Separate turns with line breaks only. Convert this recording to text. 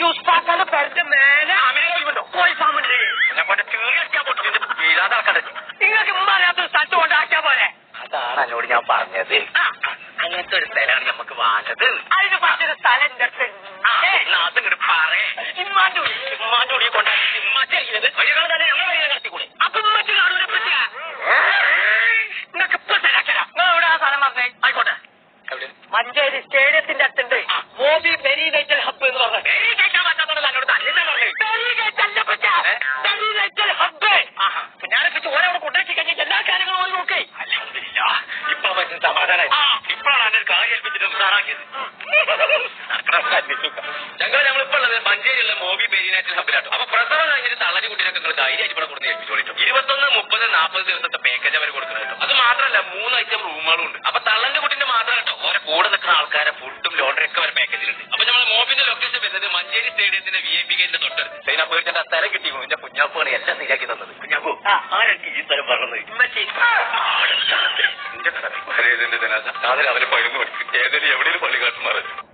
യൂസ്ഫാക്കാന്റെ പെരന്റെ മേലെ അമേരിക്കണ്ടോ കോഴി ഫാമുണ്ട് നിങ്ങൾക്ക് മുമ്പറിയാത്ത സ്ഥലത്ത് കൊണ്ടാക്കിയാ പോലെ
അതാണ് എന്നോട് ഞാൻ പറഞ്ഞത് അങ്ങനത്തെ ഒരു സ്ഥലമാണ് നമുക്ക് വാങ്ങത്
അതിന് പറഞ്ഞൊരു സ്ഥലം എന്റെ
അടുത്തുണ്ട് അതിങ്ങോട്ട് പറയേ
ഇമ്മാന്റെ ഉള്ളിൽ
ഇമ്മാന്റെ ഉള്ളിൽ കൊണ്ടാക്കി ഇമ്മാ ചെയ്യുന്നത്
സമാധാനായി സ്റ്റേഡിയത്തിന്റെ അടുത്തുണ്ട്.
എന്റെ ഒരു കാര്യം ഏൽപ്പിച്ചിട്ട് ഉഷാറാക്കിയത് ഞങ്ങൾ ഞങ്ങളിപ്പോ ഉള്ളത് മഞ്ചേരിയുള്ള മോബി പെരിനാറ്റ് ഹബിലാട്ടോ അപ്പൊ പ്രസവം കഴിഞ്ഞിട്ട് തളരി കുട്ടിയൊക്കെ നിങ്ങൾ ധൈര്യമായിട്ട് ഇവിടെ കൊടുത്ത് ഏൽപ്പിച്ചോളിട്ടോ. ഇരുപത്തൊന്ന് മുപ്പത് നാൽപ്പത് ദിവസത്തെ പാക്കേജ് അവർ കൊടുക്കുന്നത് അത് മാത്രമല്ല മൂന്ന് ഐറ്റം റൂമുകളും ഉണ്ട് അപ്പൊ തള്ളന്റെ ഒക്കെ വരെ പാക്കേജിലുണ്ട് അപ്പൊ നമ്മൾ മോബിന്റെ ലൊക്കേഷൻ വരുന്നത് മഞ്ചേരി സ്റ്റേഡിയത്തിന്റെ വി ഐ പി ഗേറ്റിന്റെ തൊട്ടടുത്ത്. സൈന പേടിന്റെ ആ സ്ഥലം കിട്ടിയോ എന്റെ കുഞ്ഞാപ്പാണ് എല്ലാം ശരിയാക്കി തന്നത്. കുഞ്ഞാപ്പു. ആരൊക്കെ ഈ സ്ഥലം പറഞ്ഞത്? എന്റെ കടമ. അവരെ പഴുന്നു ഏതെങ്കിലും ഏതൊരു എവിടെയും പള്ളി കാട്ടുമാറ്